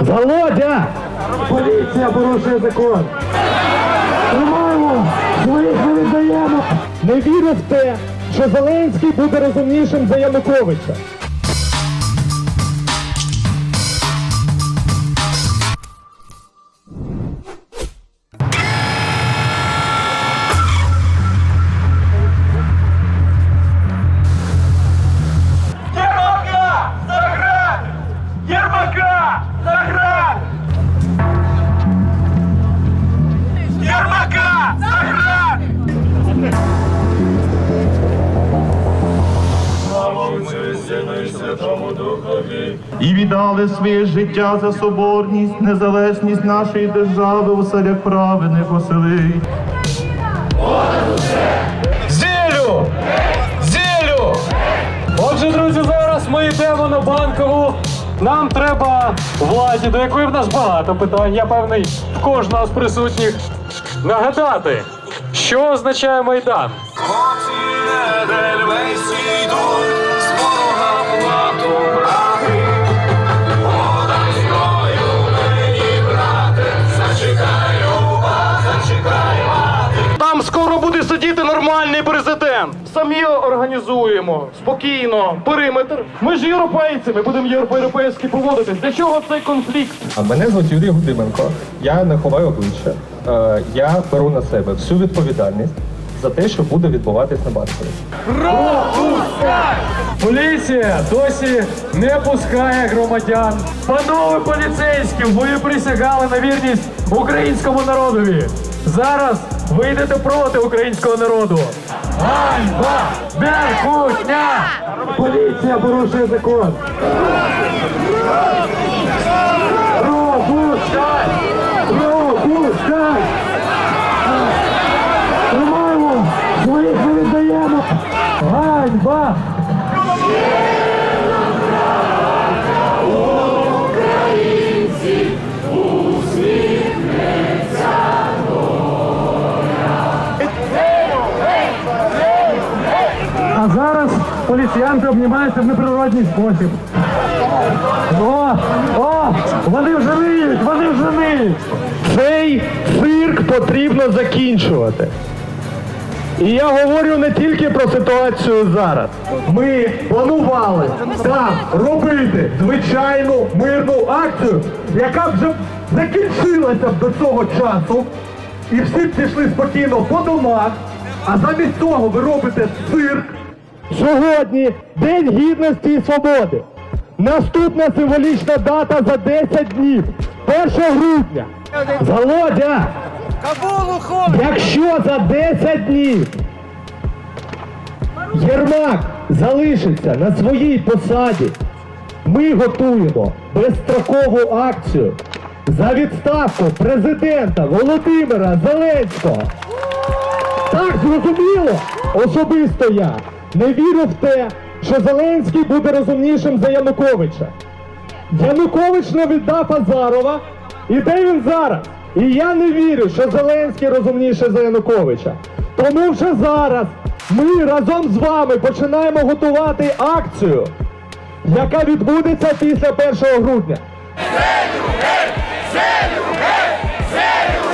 Володя! Поліція порушує закон. Тримаємо! Своїх не віддаємо! Не вірю в те, що Зеленський буде розумнішим за Януковича. І віддали своє життя за соборність, незалежність нашої держави у селях праведних оселить. Зілю! Зілю! Отже, друзі, зараз ми йдемо на банкову. Нам треба владі, до якої в нас багато питань. Я певний в кожного з присутніх нагадати, що означає майдан. Хлопці Едельвейсі йдуть, нормальний президент. Самі організуємо спокійно периметр. Ми ж європейці, ми будемо європейськи поводитись. Для чого цей конфлікт? А мене звуть Юрій Гудименко. Я не ховаю обличчя. Е, Я беру на себе всю відповідальність за те, що буде відбуватись на Банковій. Поліція досі не пускає громадян. Панове поліцейські, ви присягали на вірність українському народові. Зараз ви йдете проти українського народу. Ганьба! Беркутня! Поліція порушує закон. А зараз поліціянти обнімаються в неприродній спосіб. О, о, вони вже ниють, вони вже ниють. Цей цирк потрібно закінчувати. І я говорю не тільки про ситуацію зараз. Ми планували там робити звичайну мирну акцію, яка б вже закінчилася б до цього часу, і всі пішли спокійно по домах, а замість того ви робите цирк. Сьогодні День Гідності і Свободи. Наступна символічна дата за 10 днів. 1 грудня. Володя! Якщо за 10 днів Єрмак залишиться на своїй посаді, ми готуємо безстрокову акцію за відставку президента Володимира Зеленського. Так, зрозуміло, особисто я не вірю в те, що Зеленський буде розумнішим за Януковича. Янукович не віддав Азарова. І де він зараз? І я не вірю, що Зеленський розумніший за Януковича. Тому вже зараз ми разом з вами починаємо готувати акцію, яка відбудеться після 1 грудня. Зелю, гей! Зелю, гей! Зелю,